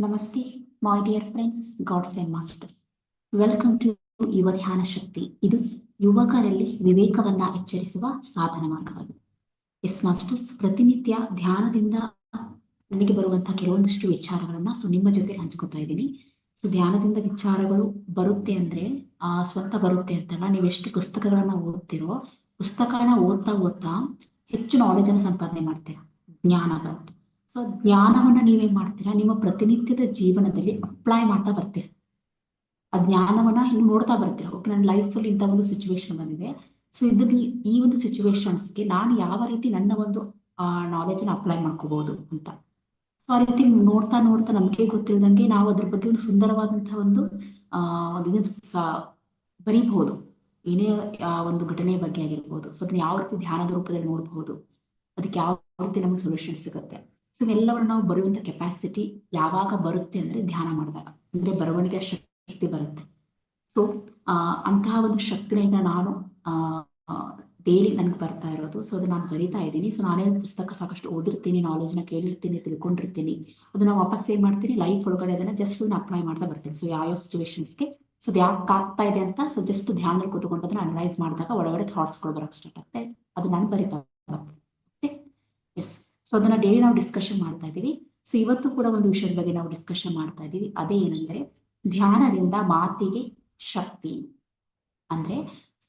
Namaste my dear friends gods and masters welcome to Yuva Dhyana Shakti ಇದು ಯುವಕರಲ್ಲಿ ವಿವೇಕವನ್ನ ಎಚ್ಚರಿಸುವ ಸಾಧನ ಮಾರ್ಗವಾಗಿದೆ. ಎಸ್ ಮಾಸ್ಟರ್ಸ್ ಪ್ರತಿನಿತ್ಯ ಧ್ಯಾನದಿಂದ ನನಗೆ ಬರುವಂತಹ ಕೆಲವೊಂದಿಷ್ಟು ವಿಚಾರಗಳನ್ನ ಸೊ ನಿಮ್ಮ ಜೊತೆ ಹಂಚ್ಕೊತಾ ಇದ್ದೀನಿ. ಸೊ ಧ್ಯಾನದಿಂದ ವಿಚಾರಗಳು ಬರುತ್ತೆ ಅಂದ್ರೆ, ಆ, ಸ್ವಂತ ಬರುತ್ತೆ ಅಂತಲ್ಲ ನೀವೆಷ್ಟು ಪುಸ್ತಕಗಳನ್ನ ಓದ್ತಿರೋ ಪುಸ್ತಕಗಳನ್ನ ಓದ್ತಾ ಓದ್ತಾ ಹೆಚ್ಚು ನಾಲೆಜ್ ಅನ್ನು ಸಂಪಾದನೆ ಮಾಡ್ತೀರಾ. ಜ್ಞಾನ ಬರುತ್ತೆ. ಸೊ ಜ್ಞಾನವನ್ನ ನೀವೇನ್ ಮಾಡ್ತೀರಾ? ನಿಮ್ಮ ಪ್ರತಿನಿತ್ಯದ ಜೀವನದಲ್ಲಿ ಅಪ್ಲೈ ಮಾಡ್ತಾ ಬರ್ತೀರಾ? ಆ ಜ್ಞಾನವನ್ನ ಹಿಂಗ್ ನೋಡ್ತಾ ಬರ್ತೀರಾ? ಓಕೆ ನನ್ನ ಲೈಫ್ ಅಲ್ಲಿ ಇಂಥ ಒಂದು ಸಿಚುವೇಶನ್ ಬಂದಿದೆ. ಸೊ ಇದ್ರಲ್ಲಿ ಈ ಒಂದು ಸಿಚುವೇಶನ್ಸ್ಗೆ ನಾನು ಯಾವ ರೀತಿ ನನ್ನ ಒಂದು ನಾಲೆಜ್ ಅನ್ನ ಅಪ್ಲೈ ಮಾಡ್ಕೋಬಹುದು ಅಂತ. ಸೊ ಆ ರೀತಿ ನೋಡ್ತಾ ನೋಡ್ತಾ ನಮಗೆ ಗೊತ್ತಿಲ್ಲದಂಗೆ ನಾವು ಅದ್ರ ಬಗ್ಗೆ ಒಂದು ಸುಂದರವಾದಂತಹ ಒಂದು, ಆ ಬರೀಬಹುದು. ಏನೇ ಒಂದು ಘಟನೆಯ ಬಗ್ಗೆ ಆಗಿರ್ಬೋದು. ಸೊ ಅದನ್ನ ಯಾವ ರೀತಿ ಧ್ಯಾನದ ರೂಪದಲ್ಲಿ ನೋಡಬಹುದು? ಅದಕ್ಕೆ ಯಾವ ರೀತಿ ನಮಗೆ ಸೊಲ್ಯೂಷನ್ ಸಿಗುತ್ತೆ? ಸೊ ಇವೆಲ್ಲವನ್ನು ನಾವು ಬರುವಂತ ಕೆಪಾಸಿಟಿ ಯಾವಾಗ ಬರುತ್ತೆ ಅಂದ್ರೆ ಧ್ಯಾನ ಮಾಡಿದಾಗ, ಅಂದ್ರೆ ಬರವಣಿಗೆ ಶಕ್ತಿ ಬರುತ್ತೆ. ಸೊ ಆ, ಅಂತಹ ಒಂದು ಶಕ್ತಿನ ನಾನು, ಆ ಡೈಲಿ ನನ್ಗೆ ಬರ್ತಾ ಇರೋದು. ಸೊ ಅದು ನಾನು ಬರಿತಾ ಇದ್ದೀನಿ. ಸೊ ನಾನೇ ಪುಸ್ತಕ ಸಾಕಷ್ಟು ಓದಿರ್ತೀನಿ ನಾಲೆಜ್ನ ಕೇಳಿರ್ತೀನಿ, ತಿಳ್ಕೊಂಡಿರ್ತೀನಿ. ಅದನ್ನ ವಾಪಸ್ ಏನ್ ಮಾಡ್ತೀನಿ? ಲೈಫ್ ಒಳಗಡೆ ಅದನ್ನ ಜಸ್ಟ್ ಅಪ್ಲೈ ಮಾಡ್ತಾ ಬರ್ತೀನಿ. ಸೊ ಯಾವ ಸಿಚುವೇಶನ್ಸ್ಗೆ ಸೊ ಯಾಕೆ ಆಗ್ತಾ ಇದೆ ಅಂತ ಸೊ ಜಸ್ಟ್ ಧ್ಯಾನದಲ್ಲಿ ಕೂತ್ಕೊಂಡು ಅದನ್ನ ಅನಲೈಸ್ ಮಾಡಿದಾಗ ಒಳಗಡೆ ಥಾಟ್ಸ್ಗಳು ಬರೋಕೆ ಸ್ಟಾರ್ಟ್ ಆಗ್ತಾ ಅದು ನಾನು ಬರಿತಾ ಎಸ್ ಸೊ ಅದನ್ನ ಡೈಲಿ ನಾವು ಡಿಸ್ಕಷನ್ ಮಾಡ್ತಾ ಇದೀವಿ ಸೊ ಇವತ್ತು ಕೂಡ ಒಂದು ವಿಷಯದ ಬಗ್ಗೆ ನಾವು ಡಿಸ್ಕಷನ್ ಮಾಡ್ತಾ ಇದೀವಿ ಅದೇ ಏನಂದ್ರೆ, ಧ್ಯಾನದಿಂದ ಮಾತಿಗೆ ಶಕ್ತಿ ಅಂದ್ರೆ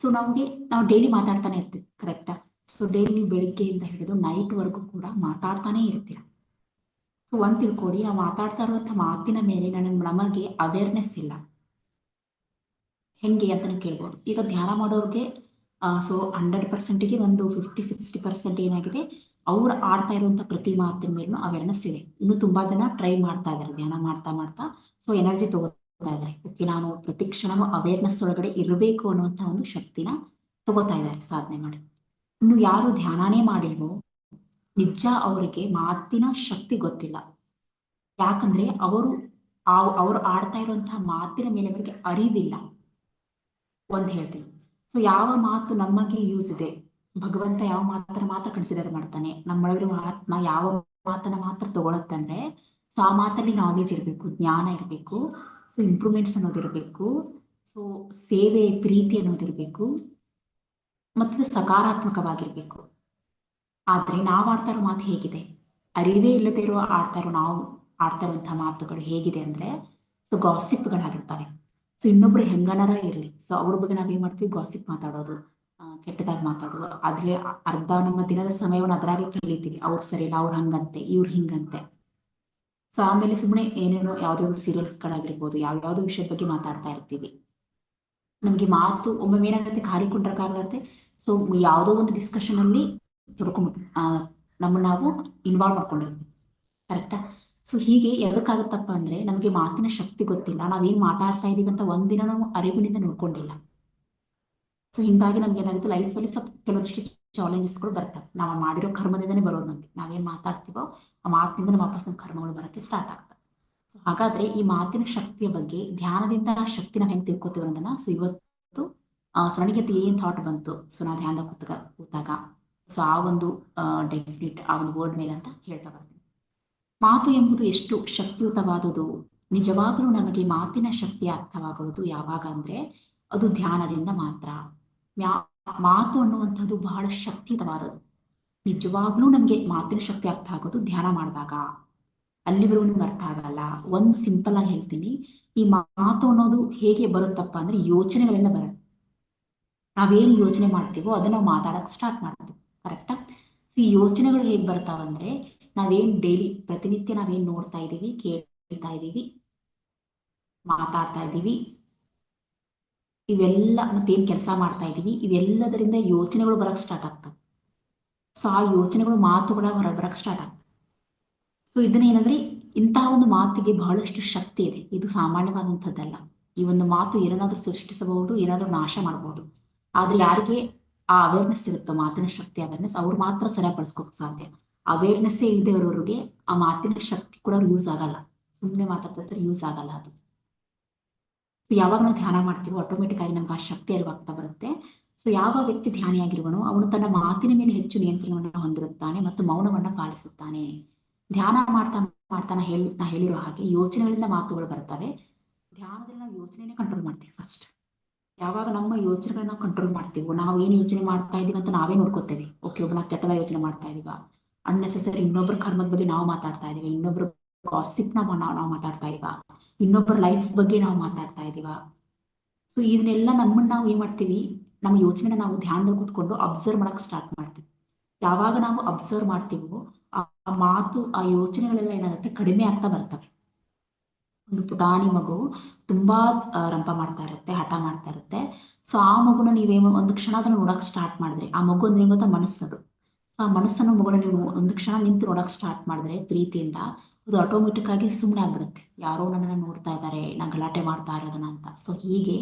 ಸೊ ನಮ್ಗೆ ನಾವು ಡೈಲಿ ಮಾತಾಡ್ತಾನೆ ಇರ್ತೀವಿ ಕರೆಕ್ಟಾ ಸೊ ಡೈಲಿ ಬೆಳಿಗ್ಗೆಯಿಂದ ಹಿಡಿದು ನೈಟ್ ವರ್ಗು ಕೂಡ ಮಾತಾಡ್ತಾನೆ ಇರ್ತೀರ. ಸೊ ಒಂದ್ ತಿಳ್ಕೊಡಿ ನಾವು ಮಾತಾಡ್ತಾ ಇರುವಂತ ಮಾತಿನ ಮೇಲೆ ನನ್ನ ನಮಗೆ ಅವೇರ್ನೆಸ್ ಇಲ್ಲ. ಹೆಂಗೆ ಅಂತ ಕೇಳ್ಬೋದು. ಈಗ ಧ್ಯಾನ ಮಾಡೋರ್ಗೆ ಸೊ ಹಂಡ್ರೆಡ್ ಪರ್ಸೆಂಟ್ಗೆ ಒಂದು ಫಿಫ್ಟಿ ಸಿಕ್ಸ್ಟಿ ಪರ್ಸೆಂಟ್ ಏನಾಗಿದೆ? ಅವ್ರು ಆಡ್ತಾ ಇರುವಂತ ಪ್ರತಿ ಮಾತಿನ ಮೇಲೂ ಅವೇರ್ನೆಸ್ ಇದೆ. ಇನ್ನು ತುಂಬಾ ಜನ ಟ್ರೈ ಮಾಡ್ತಾ ಇದಾರೆ, ಧ್ಯಾನ ಮಾಡ್ತಾ ಮಾಡ್ತಾ. ಸೊ ಎನರ್ಜಿ ತಗೋತಾ ಇದಾರೆ. ಓಕೆ ನಾನು ಪ್ರತಿ ಕ್ಷಣವೂ ಅವೇರ್ನೆಸ್ ಒಳಗಡೆ ಇರಬೇಕು ಅನ್ನುವಂತ ಒಂದು ಶಕ್ತಿನ ತಗೋತಾ ಇದ್ದಾರೆ ಸಾಧನೆ ಮಾಡಿ. ಇನ್ನು ಯಾರು ಧ್ಯಾನನೇ ಮಾಡಿಲ್ವೋ, ನಿಜ ಅವರಿಗೆ ಮಾತಿನ ಶಕ್ತಿ ಗೊತ್ತಿಲ್ಲ. ಯಾಕಂದ್ರೆ ಅವರು ಅವ್ರು ಆಡ್ತಾ ಇರುವಂತಹ ಮಾತಿನ ಮೇಲೆ ಅವರಿಗೆ ಅರಿವಿಲ್ಲ. ಒಂದ್ ಹೇಳ್ತೀನಿ. ಸೊ ಯಾವ ಮಾತು ನಮಗೆ ಯೂಸ್ ಇದೆ? ಭಗವಂತ ಯಾವ ಮಾತ್ರ ಮಾತ್ರ ಕನ್ಸಿಡರ್ ಮಾಡ್ತಾನೆ. ನಮ್ಮೊಳಗಿರುವ ಆತ್ಮ ಯಾವ ಮಾತನ್ನ ಮಾತ್ರ ತಗೊಳತ್ತಂದ್ರೆ ಸೊ ಆ ಮಾತಲ್ಲಿ ನಾಲೆಜ್ ಇರಬೇಕು, ಜ್ಞಾನ ಇರಬೇಕು ಸೊ ಇಂಪ್ರೂವ್ಮೆಂಟ್ಸ್ ಅನ್ನೋದಿರ್ಬೇಕು ಸೊ ಸೇವೆ, ಪ್ರೀತಿ ಅನ್ನೋದಿರ್ಬೇಕು ಮತ್ತು ಸಕಾರಾತ್ಮಕವಾಗಿರ್ಬೇಕು. ಆದ್ರೆ ನಾವ್ ಆಡ್ತಾ ಇರೋ ಮಾತು ಹೇಗಿದೆ? ಅರಿವೇ ಇಲ್ಲದೆ ಇರುವ ಆಡ್ತಾ ಇರೋ ನಾವು ಆಡ್ತಾ ಇರುವಂತಹ ಮಾತುಗಳು ಹೇಗಿದೆ ಅಂದ್ರೆ ಸೊ ಗಾಸಿಪ್ಗಳಾಗಿರ್ತವೆ ಸೊ ಇನ್ನೊಬ್ರು ಹೆಂಗನಾರ ಇರ್ಲಿ. ಸೊ ಅವ್ರ ಬಗ್ಗೆ ನಾವೇನ್ ಮಾಡ್ತೀವಿ? ಗಾಸಿಪ್ ಮಾತಾಡೋದು ಕೆಟ್ಟದಾಗಿ ಮಾತಾಡೋದು. ಆದ್ರೆ ಅರ್ಧ ನಮ್ಮ ದಿನದ ಸಮಯವನ್ನು ಅದ್ರಾಗೆ ಕಳೀತೀವಿ. ಅವ್ರು ಸರಿ ಇಲ್ಲ, ಅವ್ರು ಹಂಗಂತೆ, ಇವ್ರು ಹಿಂಗಂತೆ. ಸೊ ಆಮೇಲೆ ಸುಮ್ಮನೆ ಏನೇನೋ ಯಾವ್ದಾದ್ರು ಸೀರಿಯಲ್ಸ್ ಗಳಾಗಿರ್ಬೋದು ಯಾವ್ಯಾವ್ದೋ ವಿಷಯದ ಬಗ್ಗೆ ಮಾತಾಡ್ತಾ ಇರ್ತೀವಿ. ನಮ್ಗೆ ಮಾತು, ಒಮ್ಮೆ ಏನಾಗುತ್ತೆ, ಖಾಲಿ ಕುಂಡ್ರಕ್ಕಾಗತ್ತೆ ಸೊ ಯಾವ್ದೋ ಒಂದು ಡಿಸ್ಕಷನ್ ಅಲ್ಲಿ ತೊಡ್ಕೊಂಡ್ ಆ ನಮ್ಮ ನಾವು ಇನ್ವಾಲ್ವ್ ಮಾಡ್ಕೊಂಡಿರ್ತೀವಿ. ಕರೆಕ್ಟಾ ಸೊ ಹೀಗೆ ಎದಕ್ಕಾಗತ್ತಪ್ಪ ಅಂದ್ರೆ ನಮಗೆ ಮಾತಿನ ಶಕ್ತಿ ಗೊತ್ತಿಲ್ಲ. ನಾವೇನ್ ಮಾತಾಡ್ತಾ ಇದೀವಿ ಅಂತ ಒಂದಿನ ನಾವು ಅರಿವಿನಿಂದ ನೋಡ್ಕೊಂಡಿಲ್ಲ. ಸೊ ಹಿಂಗಾಗಿ ನಮ್ಗೆ ಏನಾಗುತ್ತೆ ಲೈಫ್ ಅಲ್ಲಿ ಸ್ವಲ್ಪ ಕೆಲವೊಂದಿಷ್ಟು ಚಾಲೆಂಜಸ್ಗಳು ಬರ್ತವೆ. ನಾವು ಮಾಡಿರೋ ಕರ್ಮದಿಂದನೇ ಬರೋದು ನಮ್ಗೆ. ನಾವೇನ್ ಮಾತಾಡ್ತೀವೋ ಆ ಮಾತಿನಿಂದ ವಾಪಸ್ ನಮ್ಮ ಕರ್ಮಗಳು ಬರಕ್ಕೆ ಸ್ಟಾರ್ಟ್ ಆಗ್ತದೆ ಸೊ ಹಾಗಾದ್ರೆ ಈ ಮಾತಿನ ಶಕ್ತಿಯ ಬಗ್ಗೆ, ಧ್ಯಾನದಿಂದ ಆ ಶಕ್ತಿ ನಾವ್ ಹೆಂಗ್ ತಿಳ್ಕೊತೀವಿ ಅನ್ನೋದನ್ನ ಸೊ ಇವತ್ತು ಸೊ ನನಗೆ ಏನ್ ಥಾಟ್ ಬಂತು? ಸೊ ನಾ ಧ್ಯಾನ ಕೂತಾಗ ಕೂತಾಗ. ಸೊ ಆ ಒಂದು ಡೆಫಿನಿಟ್ ಆ ಒಂದು ವರ್ಡ್ ಮೇಲೆ ಅಂತ ಹೇಳ್ತಾ ಬರ್ತೀನಿ ಮಾತು ಎಂಬುದು ಎಷ್ಟು ಶಕ್ತಿಯುತವಾದುದು? ನಿಜವಾಗಲೂ ನಮಗೆ ಮಾತಿನ ಶಕ್ತಿ ಅರ್ಥವಾಗುವುದು ಯಾವಾಗ ಅಂದ್ರೆ ಅದು ಧ್ಯಾನದಿಂದ ಮಾತ್ರ. ಮಾತು ಅನ್ನುವಂಥದ್ದು ಬಹಳ ಶಕ್ತಿಯುತವಾದದ್ದು. ನಿಜವಾಗ್ಲೂ ನಮ್ಗೆ ಮಾತಿನ ಶಕ್ತಿ ಅರ್ಥ ಆಗೋದು ಧ್ಯಾನ ಮಾಡಿದಾಗ. ಅಲ್ಲಿವರೆಗೂ ನಿಮ್ಗೆ ಅರ್ಥ ಆಗಲ್ಲ. ಒಂದು ಸಿಂಪಲ್ ಆಗಿ ಹೇಳ್ತೀನಿ. ಈ ಮಾತು ಅನ್ನೋದು ಹೇಗೆ ಬರುತ್ತಪ್ಪ ಅಂದ್ರೆ ಯೋಚನೆಗಳಿಂದ ಬರುತ್ತೆ. ನಾವೇನು ಯೋಚನೆ ಮಾಡ್ತೀವೋ ಅದನ್ನ ಮಾತಾಡಕ್ ಸ್ಟಾರ್ಟ್ ಮಾಡ್ತೀವಿ. ಕರೆಕ್ಟಾ ಈ ಯೋಚನೆಗಳು ಹೇಗ್ ಬರ್ತಾವಂದ್ರೆ ನಾವೇನ್ ಡೈಲಿ ಪ್ರತಿನಿತ್ಯ ನಾವೇನ್ ನೋಡ್ತಾ ಇದೀವಿ, ಕೇಳ್ತಾ ಇದೀವಿ, ಮಾತಾಡ್ತಾ ಇದೀವಿ, ಇವೆಲ್ಲ ಮತ್ತೇನ್ ಕೆಲಸ ಮಾಡ್ತಾ ಇದೀವಿ, ಇವೆಲ್ಲದರಿಂದ ಯೋಚನೆಗಳು ಬರಕ್ ಸ್ಟಾರ್ಟ್ ಆಗ್ತವೆ. ಸೊ ಆ ಯೋಚನೆಗಳು ಮಾತುಗಳಾಗ ಹೊರ ಬರಕ್ ಸ್ಟಾರ್ಟ್ ಆಗ್ತವೆ. ಸೊ ಇದನ್ನ ಏನಂದ್ರೆ ಇಂತಹ ಒಂದು ಮಾತಿಗೆ ಬಹಳಷ್ಟು ಶಕ್ತಿ ಇದೆ. ಇದು ಸಾಮಾನ್ಯವಾದಂಥದ್ದಲ್ಲ. ಈ ಒಂದು ಮಾತು ಏನಾದ್ರೂ ಸೃಷ್ಟಿಸಬಹುದು, ಏನಾದ್ರೂ ನಾಶ ಮಾಡಬಹುದು ಆದ್ರೆ ಯಾರಿಗೆ ಆ ಅವೇರ್ನೆಸ್ ಇರುತ್ತೋ, ಮಾತಿನ ಶಕ್ತಿ ಅವೇರ್ನೆಸ್ ಅವ್ರು ಮಾತ್ರ ಸರಿಯಾಗಿ ಬಳಸ್ಕೋಕ್ ಸಾಧ್ಯ. ಅವೇರ್ನೆಸ್ ಇಲ್ಲದೆ ಇರೋರಿಗೆ ಆ ಮಾತಿನ ಶಕ್ತಿ ಕೂಡ ಯೂಸ್ ಆಗಲ್ಲ. ಸುಮ್ಮನೆ ಮಾತಾಡ್ತಿದ್ರೆ ಯೂಸ್ ಆಗಲ್ಲ ಅದು. ಸೊ ಯಾವಾಗ ನಾವು ಧ್ಯಾನ ಮಾಡ್ತೀವೋ ಆಟೋಮೆಟಿಕ್ ಆಗಿ ನಮ್ಗೆ ಆ ಶಕ್ತಿ ಅರಿವಾಗ್ತಾ ಬರುತ್ತೆ. ಸೊ ಯಾವ ವ್ಯಕ್ತಿ ಧ್ಯಾನಿಯಾಗಿರುವನು, ಅವನು ತನ್ನ ಮಾತಿನ ಮೇಲೆ ಹೆಚ್ಚು ನಿಯಂತ್ರಣವನ್ನು ಹೊಂದಿರುತ್ತಾನೆ ಮತ್ತು ಮೌನವನ್ನ ಪಾಲಿಸುತ್ತಾನೆ. ಧ್ಯಾನ ಮಾಡ್ತಾ ಮಾಡ್ತಾ ನಾ ಹೇಳಿ, ನಾ ಹೇಳಿರೋ ಹಾಗೆ ಯೋಚನೆಗಳಿಂದ ಮಾತುಗಳು ಬರ್ತವೆ. ಧ್ಯಾನದಲ್ಲಿ ನಾವು ಯೋಚನೆನೇ ಕಂಟ್ರೋಲ್ ಮಾಡ್ತೀವಿ ಫಸ್ಟ್ ಯಾವಾಗ ನಮ್ಮ ಯೋಚನೆಗಳನ್ನ ಕಂಟ್ರೋಲ್ ಮಾಡ್ತೀವೋ ನಾವು ಏನು ಯೋಚನೆ ಮಾಡ್ತಾ ಇದೀವಿ ಅಂತ ನಾವೇ ನೋಡ್ಕೋತೇವೆ. ಓಕೆ ಒಬ್ಬನ ಕೆಟ್ಟದ ಯೋಚನೆ ಮಾಡ್ತಾ ಇದೀವ. ಅನ್ನೆಸೆಸರಿ ಇನ್ನೊಬ್ರ ಕರ್ಮದ ಬಗ್ಗೆ ನಾವು ಮಾತಾಡ್ತಾ ಇದೀವಿ, ಇನ್ನೊಬ್ರ ಗಾಸಿಪ್ ನಾವು ನಾವು ಮಾತಾಡ್ತಾ ಇದೀವ ಇನ್ನೊಬ್ಬರ ಲೈಫ್ ಬಗ್ಗೆ ನಾವು ಮಾತಾಡ್ತಾ ಇದೀವ. ಸೊ ಇದನ್ನೆಲ್ಲ ನಮ್ಮನ್ನ ನಾವು ಏನ್ ಮಾಡ್ತೀವಿ, ನಮ್ಮ ಯೋಚನೆ ನಾವು ಧ್ಯಾನದಲ್ಲಿ ಕೂತ್ಕೊಂಡು ಅಬ್ಸರ್ವ್ ಮಾಡಕ್ ಸ್ಟಾರ್ಟ್ ಮಾಡ್ತೀವಿ. ಯಾವಾಗ ನಾವು ಅಬ್ಸರ್ವ್ ಮಾಡ್ತೀವೋ, ಆ ಮಾತು, ಆ ಯೋಚನೆಗಳೆಲ್ಲ ಏನಾಗುತ್ತೆ, ಕಡಿಮೆ ಆಗ್ತಾ ಬರ್ತವೆ. ಒಂದು ಪುಟಾಣಿ ಮಗು ತುಂಬಾ ರಂಪ ಮಾಡ್ತಾ ಇರುತ್ತೆ, ಹಠ ಮಾಡ್ತಾ ಇರುತ್ತೆ. ಸೊ ಆ ಮಗುನ ನೀವೇ ಒಂದು ಕ್ಷಣ ಅದನ್ನ ನೋಡಕ್ ಸ್ಟಾರ್ಟ್ ಮಾಡಿದ್ರೆ. ಆ ಮಗು ಅಂದ್ರೆ ಮನಸ್ಸದು. ಆ ಮನಸ್ಸನ್ನು ಮಗಳ ನೀವು ಒಂದು ಕ್ಷಣ ನಿಂತು ನೋಡಕ್ ಸ್ಟಾರ್ಟ್ ಮಾಡಿದ್ರೆ ಪ್ರೀತಿಯಿಂದ ಅದು ಆಟೋಮೆಟಿಕ್ ಆಗಿ ಸುಮ್ಮನೆ ಆಗ್ಬಿಡುತ್ತೆ. ಯಾರೋ ನನ್ನನ್ನ ನೋಡ್ತಾ ಇದ್ದಾರೆ ನಾ ಗಲಾಟೆ ಮಾಡ್ತಾ ಇರೋದನ್ನ ಅಂತ. ಸೊ ಹೀಗೆ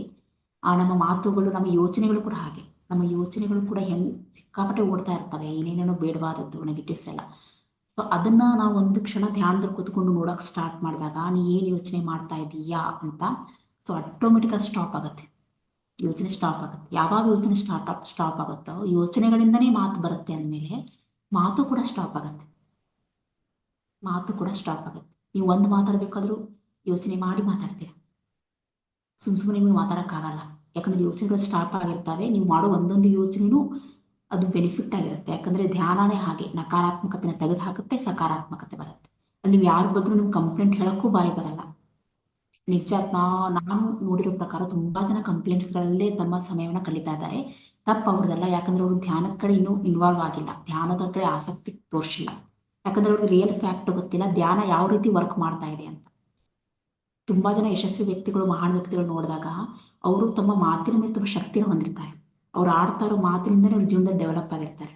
ಆ ನಮ್ಮ ಮಾತುಗಳು, ನಮ್ಮ ಯೋಚನೆಗಳು ಕೂಡ ಹಾಗೆ. ನಮ್ಮ ಯೋಚನೆಗಳು ಕೂಡ ಹೆಂಗ್ ಸಿಕ್ಕಾಪಟ್ಟೆ ಓಡ್ತಾ ಇರ್ತವೆ. ಏನೇನೇನೋ ಬೇಡವಾದದ್ದು ನೆಗೆಟಿವ್ಸ್ ಎಲ್ಲ. ಸೊ ಅದನ್ನ ನಾವು ಒಂದು ಕ್ಷಣ ಧ್ಯಾನದಲ್ಲಿ ಕೂತ್ಕೊಂಡು ನೋಡಕ್ ಸ್ಟಾರ್ಟ್ ಮಾಡಿದಾಗ ನೀ ಏನ್ ಯೋಚನೆ ಮಾಡ್ತಾ ಇದೀಯಾ ಅಂತ ಸೊ ಆಟೋಮೆಟಿಕ್ ಆಗಿ ಸ್ಟಾಪ್ ಆಗುತ್ತೆ. ಯೋಚನೆ ಸ್ಟಾಪ್ ಆಗುತ್ತೆ. ಯಾವಾಗ ಯೋಚನೆ ಸ್ಟಾರ್ಟ್ ಸ್ಟಾಪ್ ಆಗುತ್ತೋ, ಯೋಚನೆಗಳಿಂದನೇ ಮಾತು ಬರುತ್ತೆ ಅಂದಮೇಲೆ ಮಾತು ಕೂಡ ಸ್ಟಾಪ್ ಆಗುತ್ತೆ. ಮಾತು ಕೂಡ ಸ್ಟಾಪ್ ಆಗುತ್ತೆ. ನೀವು ಒಂದು ಮಾತಾಡ್ಬೇಕಾದ್ರೂ ಯೋಚನೆ ಮಾಡಿ ಮಾತಾಡ್ತೀರ? ಸುಮ್ ಸುಮ್ಮನೆ ನಿಮಗೆ ಮಾತಾಡೋಕ್ಕಾಗಲ್ಲ. ಯಾಕಂದ್ರೆ ಯೋಚನೆಗಳು ಸ್ಟಾಪ್ ಆಗಿರ್ತವೆ. ನೀವು ಮಾಡೋ ಒಂದೊಂದು ಯೋಚನೆನೂ ಅದು ಬೆನಿಫಿಟ್ ಆಗಿರುತ್ತೆ. ಯಾಕಂದ್ರೆ ಧ್ಯಾನನೇ ಹಾಗೆ. ನಕಾರಾತ್ಮಕತೆನ ತೆಗೆದು ಹಾಕುತ್ತೆ ಸಕಾರಾತ್ಮಕತೆ ಬರುತ್ತೆ. ಅಲ್ಲಿ ನೀವು ಯಾರ ಬಗ್ಗೆ ನಿಮ್ಗೆ ಕಂಪ್ಲೇಂಟ್ ಹೇಳಕ್ಕೂ ಬಾಯಿ ಬರಲ್ಲ. ನಿಜ ನಾನು ನೋಡಿರೋ ಪ್ರಕಾರ ತುಂಬಾ ಜನ ಕಂಪ್ಲೇಂಟ್ಸ್ ಗಳಲ್ಲೇ ತಮ್ಮ ಸಮಯವನ್ನ ಕಲಿತಾ ಇದ್ದಾರೆ. ತಪ್ಪು ಅವ್ರದಲ್ಲ ಯಾಕಂದ್ರೆ ಅವರು ಧ್ಯಾನದ ಕಡೆ ಇನ್ನೂ ಇನ್ವಾಲ್ವ್ ಆಗಿಲ್ಲ. ಧ್ಯಾನದ ಕಡೆ ಆಸಕ್ತಿ ತೋರಿಸಿಲ್ಲ. ಯಾಕಂದ್ರೆ ಅವ್ರಿಗೆ ರಿಯಲ್ ಫ್ಯಾಕ್ಟ್ ಗೊತ್ತಿಲ್ಲ, ಧ್ಯಾನ ಯಾವ ರೀತಿ ವರ್ಕ್ ಮಾಡ್ತಾ ಇದೆ ಅಂತ. ತುಂಬಾ ಜನ ಯಶಸ್ವಿ ವ್ಯಕ್ತಿಗಳು, ಮಹಾನ್ ವ್ಯಕ್ತಿಗಳು ನೋಡಿದಾಗ ಅವರು ತಮ್ಮ ಮಾತಿನ ಮೇಲೆ ತುಂಬಾ ಶಕ್ತಿಯನ್ನು ಹೊಂದಿರ್ತಾರೆ. ಅವ್ರು ಆಡ್ತಾ ಇರೋ ಮಾತಿನಿಂದನೇ ಅವ್ರ ಜೀವನದಲ್ಲಿ ಡೆವಲಪ್ ಆಗಿರ್ತಾರೆ.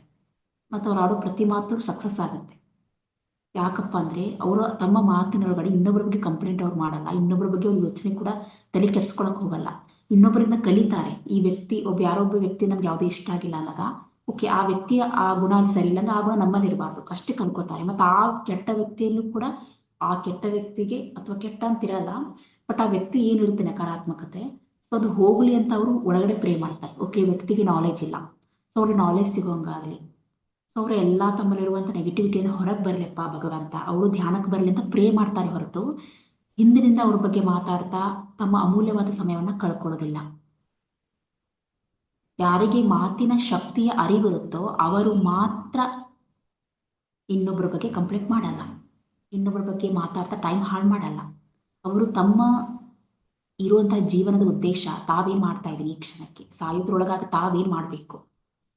ಮತ್ತು ಅವ್ರು ಆಡೋ ಪ್ರತಿ ಮಾತು ಸಕ್ಸಸ್ ಆಗುತ್ತೆ. ಯಾಕಪ್ಪ ಅಂದ್ರೆ ಅವರು ತಮ್ಮ ಮಾತಿನೊಳಗಡೆ ಇನ್ನೊಬ್ಬರ ಬಗ್ಗೆ ಕಂಪ್ಲೇಂಟ್ ಅವ್ರು ಮಾಡಲ್ಲ ಇನ್ನೊಬ್ಬರ ಬಗ್ಗೆ ಅವ್ರ ಯೋಚನೆ ಕೂಡ ತಲೆ ಕೆಡ್ಸ್ಕೊಳಕ್ ಹೋಗಲ್ಲ. ಇನ್ನೊಬ್ಬರಿಂದ ಕಲಿತಾರೆ. ಈ ವ್ಯಕ್ತಿ ಒಬ್ಬ ಯಾರೊಬ್ಬ ವ್ಯಕ್ತಿ ನಮ್ಗೆ ಯಾವುದೇ ಇಷ್ಟ ಆಗಿಲ್ಲ ಅಂದಾಗ ಓಕೆ ಆ ವ್ಯಕ್ತಿಯ ಆ ಗುಣ ಅಲ್ಲಿ ಸರಿ ಇಲ್ಲ ಅಂದ್ರೆ ಆ ಗುಣ ನಮ್ಮಲ್ಲಿ ಇರಬಾರ್ದು. ಅಷ್ಟೇ ಕಲ್ಕೋತಾರೆ ಮತ್ತೆ ಆ ಕೆಟ್ಟ ವ್ಯಕ್ತಿಯಲ್ಲೂ ಕೂಡ ಆ ಕೆಟ್ಟ ವ್ಯಕ್ತಿಗೆ ಅಥವಾ ಕೆಟ್ಟ ಅಂತಿರಲ್ಲ ಬಟ್ ಆ ವ್ಯಕ್ತಿ ಏನಿರುತ್ತೆ ನಕಾರಾತ್ಮಕತೆ? ಸೊ ಅದು ಹೋಗ್ಲಿ ಅಂತ ಅವರು ಒಳಗಡೆ ಪ್ರೇ ಮಾಡ್ತಾರೆ. ಓಕೆ ವ್ಯಕ್ತಿಗೆ ನಾಲೆಜ್ ಇಲ್ಲ. ಸೊ ಅವ್ರಿಗೆ ನಾಲೆಜ್ ಸಿಗೋಂಗಾಗ್ಲಿ. ಅವ್ರ ಎಲ್ಲಾ ತಮ್ಮಲ್ಲಿರುವಂತ ನೆಗೆಟಿವಿಟಿಯಿಂದ ಹೊರಗೆ ಬರ್ಲಿಪ್ಪ ಭಗವಂತ. ಅವರು ಧ್ಯಾನಕ್ಕೆ ಬರಲಿ ಅಂತ ಪ್ರೇ ಮಾಡ್ತಾರೆ ಹೊರತು ಹಿಂದಿನಿಂದ ಅವ್ರ ಬಗ್ಗೆ ಮಾತಾಡ್ತಾ ತಮ್ಮ ಅಮೂಲ್ಯವಾದ ಸಮಯವನ್ನ ಕಳ್ಕೊಳ್ಳೋದಿಲ್ಲ. ಯಾರಿಗೆ ಮಾತಿನ ಶಕ್ತಿಯ ಅರಿವಿರುತ್ತೋ ಅವರು ಮಾತ್ರ ಇನ್ನೊಬ್ಬರ ಬಗ್ಗೆ ಕಂಪ್ಲೇಂಟ್ ಮಾಡಲ್ಲ. ಇನ್ನೊಬ್ಬರ ಬಗ್ಗೆ ಮಾತಾಡ್ತಾ ಟೈಮ್ ಹಾಳು ಮಾಡಲ್ಲ. ಅವರು ತಮ್ಮ ಇರುವಂತಹ ಜೀವನದ ಉದ್ದೇಶ ತಾವೇನ್ ಮಾಡ್ತಾ ಇದ್ರಿ ಈ ಕ್ಷಣಕ್ಕೆ? ಸಾಯುದ್ರೊಳಗಾಗ ತಾವೇನ್ ಮಾಡ್ಬೇಕು?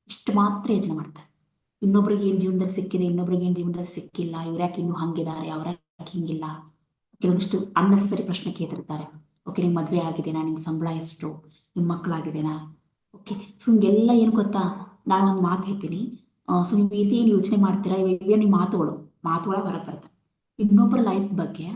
ಇಷ್ಟು ಮಾತ್ರ ಯೋಚನೆ ಮಾಡ್ತಾರೆ. ಇನ್ನೊಬ್ರಿಗೆ ಏನ್ ಜೀವನದಲ್ಲಿ ಸಿಕ್ಕಿದೆ, ಇನ್ನೊಬ್ರಿಗೆ ಏನ್ ಜೀವನದಲ್ಲಿ ಸಿಕ್ಕಿಲ್ಲ. ಇವ್ರ್ಯಾಕೆ ಇನ್ನು ಹಂಗಿದ್ದಾರೆ, ಅವ್ರ ಹಿಂಗಿಲ್ಲ? ಕೆಲವೊಂದಿಷ್ಟು ಅನ್ನೆಸರಿ ಪ್ರಶ್ನೆ ಕೇಳ್ತಿರ್ತಾರೆ. ಓಕೆ ನಿಮ್ ಮದ್ವೆ ಆಗಿದೆನಾ? ನಿಮ್ ಸಂಬಳ ಎಷ್ಟು? ನಿಮ್ ಮಕ್ಕಳಾಗಿದೆನಾ ಓಕೆ ಸೊ ಹಿಂಗೆಲ್ಲ ಏನ್ ಗೊತ್ತಾ? ನಾನು ಒಂದು ಮಾತು ಹೇಳ್ತೀನಿ. ಸೊ ನೀವು ರೀತಿ ಏನ್ ಯೋಚನೆ ಮಾಡ್ತೀರಾ? ಇವೆ ನಿಮ್ಮ ಮಾತುಗಳು, ಮಾತುಗಳ ಹೊರಗೆ ಬರ್ತಾರೆ ಇನ್ನೊಬ್ಬರ ಲೈಫ್ ಬಗ್ಗೆ